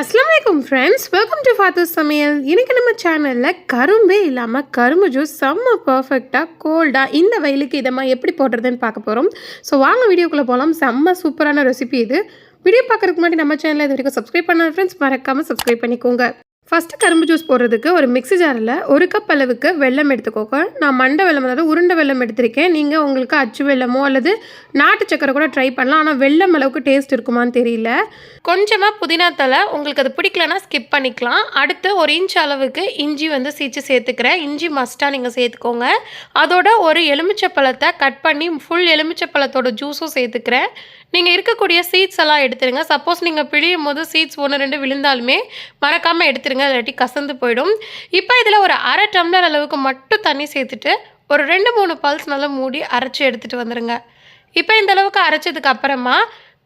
வணக்கம் friends welcome to fathers சமையல் இன்றைக்கி நம்ம சேனலில் கரும்பே இல்லாமல் கரும்பு ஜூஸ் செம்ம பர்ஃபெக்டாக கோல்டாக இந்த வெயிலுக்கு இதமாக எப்படி போடுறதுன்னு பார்க்க போகிறோம் ஸோ வாங்க வீடியோக்குள்ளே போகலாம் செம்ம சூப்பரான ரெசிபி இது. வீடியோ பார்க்குறதுக்கு முன்னாடி நம்ம சேனலில் இது வரைக்கும் சப்ஸ்கிரைப் பண்ண ஃப்ரெண்ட்ஸ் மறக்காமல் சப்ஸ்கிரைப் பண்ணிக்கோங்க. ஃபஸ்ட்டு கரும்பு ஜூஸ் போடுறதுக்கு ஒரு மிக்ஸி ஜாரில் ஒரு கப் அளவுக்கு வெல்லம் எடுத்துக்கோங்க. நான் மண்டை வெல்லம் அதாவது உருண்டை வெல்லம் எடுத்திருக்கேன். நீங்கள் உங்களுக்கு அச்சு வெல்லமோ அல்லது நாட்டு சக்கரை கூட ட்ரை பண்ணலாம். ஆனால் வெள்ளம் அளவுக்கு டேஸ்ட் இருக்குமான்னு தெரியல. கொஞ்சமாக புதினா தலை உங்களுக்கு அது பிடிக்கலனா ஸ்கிப் பண்ணிக்கலாம். அடுத்து ஒரு இன்ச் அளவுக்கு இஞ்சி வந்து சீச்சு சேர்த்துக்கிறேன். இஞ்சி மஸ்ட்டாக நீங்கள் சேர்த்துக்கோங்க. அதோட ஒரு எலுமிச்சை பழத்தை கட் பண்ணி ஃபுல் எலுமிச்சை பழத்தோட ஜூஸும் சேர்த்துக்கிறேன். நீங்கள் இருக்கக்கூடிய சீட்ஸ் எல்லாம் எடுத்துருங்க. சப்போஸ் நீங்கள் பிழியும் போது சீட்ஸ் ஒன்று ரெண்டு விழுந்தாலுமே மறக்காமல் எடுத்துருங்க. இல்லாட்டி கசந்து போயிடும். இப்போ இதில் ஒரு அரை டம்ளர் அளவுக்கு மட்டும் தண்ணி சேர்த்துட்டு ஒரு ரெண்டு மூணு பல்ஸ் நல்லா மூடி அரைச்சி எடுத்துகிட்டு வந்துடுங்க இப்போ இந்த அளவுக்கு அரைச்சதுக்கு அப்புறமா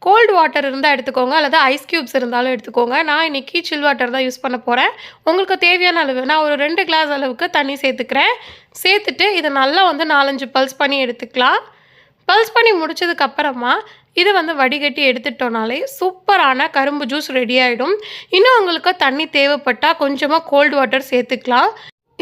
கோல்டு வாட்டர் இருந்தால் எடுத்துக்கோங்க. அல்லது ஐஸ் க்யூப்ஸ் இருந்தாலும் எடுத்துக்கோங்க. நான் இன்றைக்கி சில் வாட்டர் தான் யூஸ் பண்ண போகிறேன் உங்களுக்கு தேவையான அளவு நான் ஒரு ரெண்டு கிளாஸ் அளவுக்கு தண்ணி சேர்த்துக்கிறேன். சேர்த்துட்டு இதை நல்லா வந்து நாலஞ்சு பல்ஸ் பண்ணி எடுத்துக்கலாம். பல்ஸ் பண்ணி முடிச்சதுக்கப்புறமா இதை இது வந்து வடிகட்டி எடுத்துட்டோனாலே சூப்பரான கரும்பு ஜூஸ் ரெடி ஆகிடும் இன்னும் உங்களுக்கு தண்ணி தேவைப்பட்டால் கொஞ்சமாக கோல்டு வாட்டர் சேர்த்துக்கலாம்.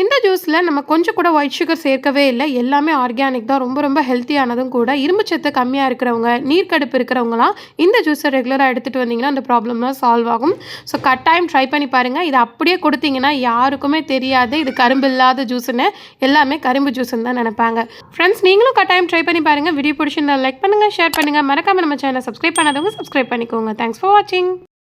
இந்த ஜூஸில் நம்ம கொஞ்சம் கூட ஒயிட் சுகர் சேர்க்கவே இல்லை. எல்லாமே ஆர்கானிக் தான். ரொம்ப ரொம்ப ஹெல்த்தியானதும் கூட. இரும்பு சத்து கம்மியாக இருக்கிறவங்க நீர்க்கடுப்பு இருக்கிறவங்களாம் இந்த ஜூஸை ரெகுலராக எடுத்துகிட்டு வந்தீங்கன்னா அந்த ப்ராப்ளம்லாம் சால்வ் ஆகும். ஸோ கட்டாயம் ட்ரை பண்ணி பாருங்கள் இது அப்படியே கொடுத்தீங்கன்னா யாருக்குமே தெரியாது. இது கரும்பு இல்லாத ஜூஸ்னு எல்லாமே கரும்பு ஜூஸ்ன்னு தான் நினைப்பாங்க. ஃப்ரெண்ட்ஸ் நீங்களும் கட்டாயம் ட்ரை பண்ணி பாருங்கள் வீடியோ பிடிச்சிருந்தா லைக் பண்ணுங்கள் ஷேர் பண்ணுங்கள் மறக்காமல் நம்ம சேனலை சப்ஸ்கிரைப் பண்ணாதவங்க சப்ஸ்கிரைப் பண்ணிக்கோங்க. தேங்க்ஸ் ஃபார் வாட்சிங்